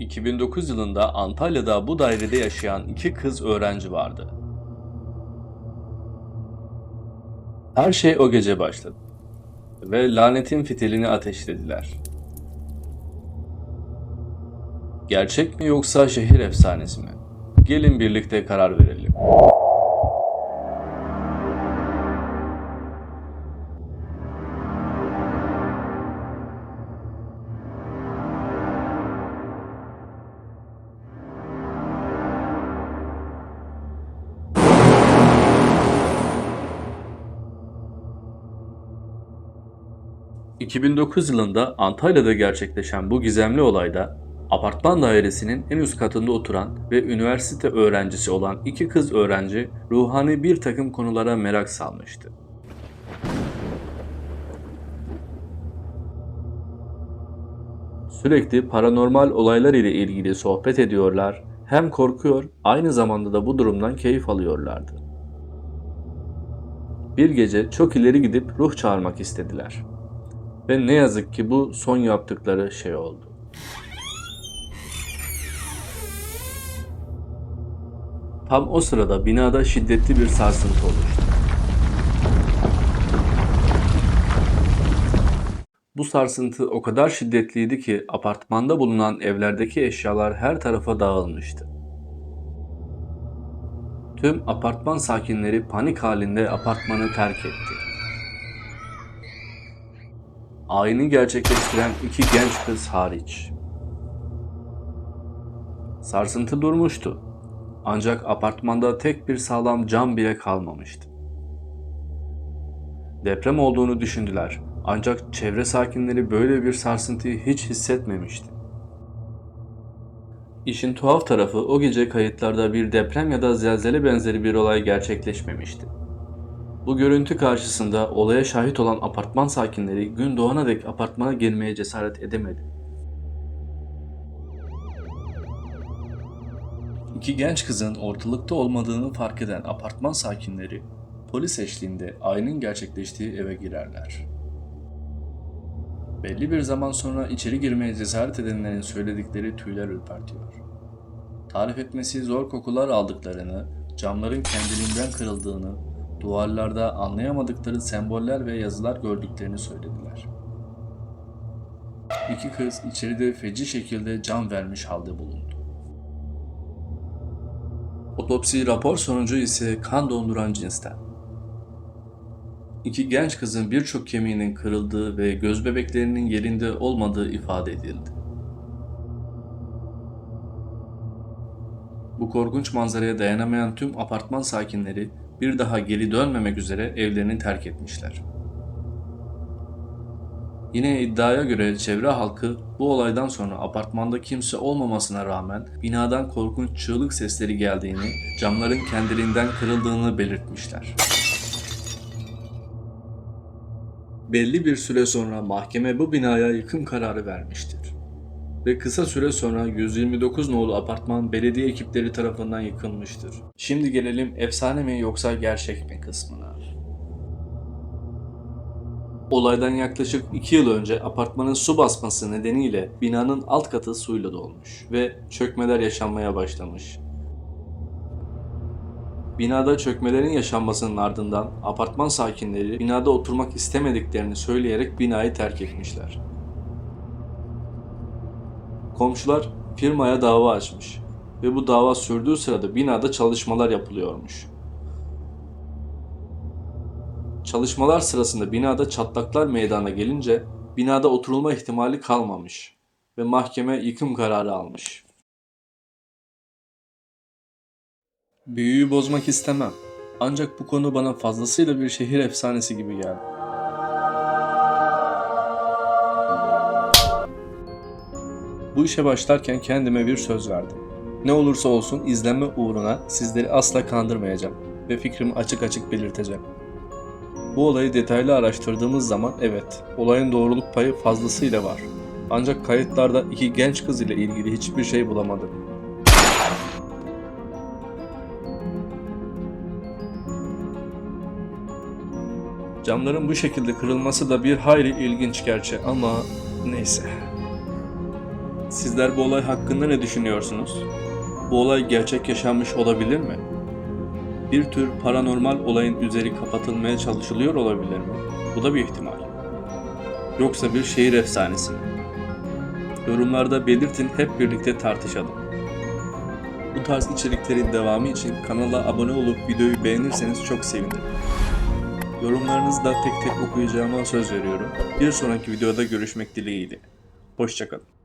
2009 yılında Antalya'da bu dairede yaşayan iki kız öğrenci vardı. Her şey o gece başladı ve lanetin fitilini ateşlediler. Gerçek mi yoksa şehir efsanesi mi? Gelin birlikte karar verelim. ...2009 yılında Antalya'da gerçekleşen bu gizemli olayda... ...apartman dairesinin en üst katında oturan ve üniversite öğrencisi olan iki kız öğrenci... ...ruhani bir takım konulara merak salmıştı. Sürekli paranormal olaylar ile ilgili sohbet ediyorlar, hem korkuyor, aynı zamanda da bu durumdan keyif alıyorlardı. Bir gece çok ileri gidip ruh çağırmak istediler. Ve ne yazık ki bu son yaptıkları şey oldu. Tam o sırada binada şiddetli bir sarsıntı oluştu. Bu sarsıntı o kadar şiddetliydi ki apartmanda bulunan evlerdeki eşyalar her tarafa dağılmıştı. Tüm apartman sakinleri panik halinde apartmanı terk etti. Ayini gerçekleştiren iki genç kız hariç. Sarsıntı durmuştu. Ancak apartmanda tek bir sağlam cam bile kalmamıştı. Deprem olduğunu düşündüler. Ancak çevre sakinleri böyle bir sarsıntıyı hiç hissetmemişti. İşin tuhaf tarafı o gece kayıtlarda bir deprem ya da zelzele benzeri bir olay gerçekleşmemişti. Bu görüntü karşısında olaya şahit olan apartman sakinleri gün doğana dek apartmana girmeye cesaret edemedi. İki genç kızın ortalıkta olmadığını fark eden apartman sakinleri polis eşliğinde ayının gerçekleştiği eve girerler. Belli bir zaman sonra içeri girmeye cesaret edenlerin söyledikleri tüyler ürpertiyor. Tarif etmesi zor kokular aldıklarını, camların kendiliğinden kırıldığını, duvarlarda anlayamadıkları semboller ve yazılar gördüklerini söylediler. İki kız içeride feci şekilde can vermiş halde bulundu. Otopsi rapor sonucu ise kan donduran cinsten. İki genç kızın birçok kemiğinin kırıldığı ve göz bebeklerinin yerinde olmadığı ifade edildi. Bu korkunç manzaraya dayanamayan tüm apartman sakinleri bir daha geri dönmemek üzere evlerini terk etmişler. Yine iddiaya göre çevre halkı bu olaydan sonra apartmanda kimse olmamasına rağmen binadan korkunç çığlık sesleri geldiğini, camların kendiliğinden kırıldığını belirtmişler. Belli bir süre sonra mahkeme bu binaya yıkım kararı vermiştir. Ve kısa süre sonra 129 nolu apartman belediye ekipleri tarafından yıkılmıştır. Şimdi gelelim efsane mi yoksa gerçek mi kısmına. Olaydan yaklaşık 2 yıl önce apartmanın su basması nedeniyle binanın alt katı suyla dolmuş ve çökmeler yaşanmaya başlamış. Binada çökmelerin yaşanmasının ardından apartman sakinleri binada oturmak istemediklerini söyleyerek binayı terk etmişler. Komşular firmaya dava açmış ve bu dava sürdüğü sırada binada çalışmalar yapılıyormuş. Çalışmalar sırasında binada çatlaklar meydana gelince binada oturulma ihtimali kalmamış ve mahkeme yıkım kararı almış. Büyüyü bozmak istemem. Ancak bu konu bana fazlasıyla bir şehir efsanesi gibi geldi. Bu işe başlarken kendime bir söz verdim. Ne olursa olsun izlenme uğruna sizleri asla kandırmayacağım ve fikrimi açık açık belirteceğim. Bu olayı detaylı araştırdığımız zaman evet, olayın doğruluk payı fazlasıyla var. Ancak kayıtlarda iki genç kız ile ilgili hiçbir şey bulamadım. Camların bu şekilde kırılması da bir hayli ilginç gerçi ama neyse. Sizler bu olay hakkında ne düşünüyorsunuz? Bu olay gerçek yaşanmış olabilir mi? Bir tür paranormal olayın üzeri kapatılmaya çalışılıyor olabilir mi? Bu da bir ihtimal. Yoksa bir şehir efsanesi mi? Yorumlarda belirtin hep birlikte tartışalım. Bu tarz içeriklerin devamı için kanala abone olup videoyu beğenirseniz çok sevinirim. Yorumlarınızı da tek tek okuyacağıma söz veriyorum. Bir sonraki videoda görüşmek dileğiyle. Hoşçakalın.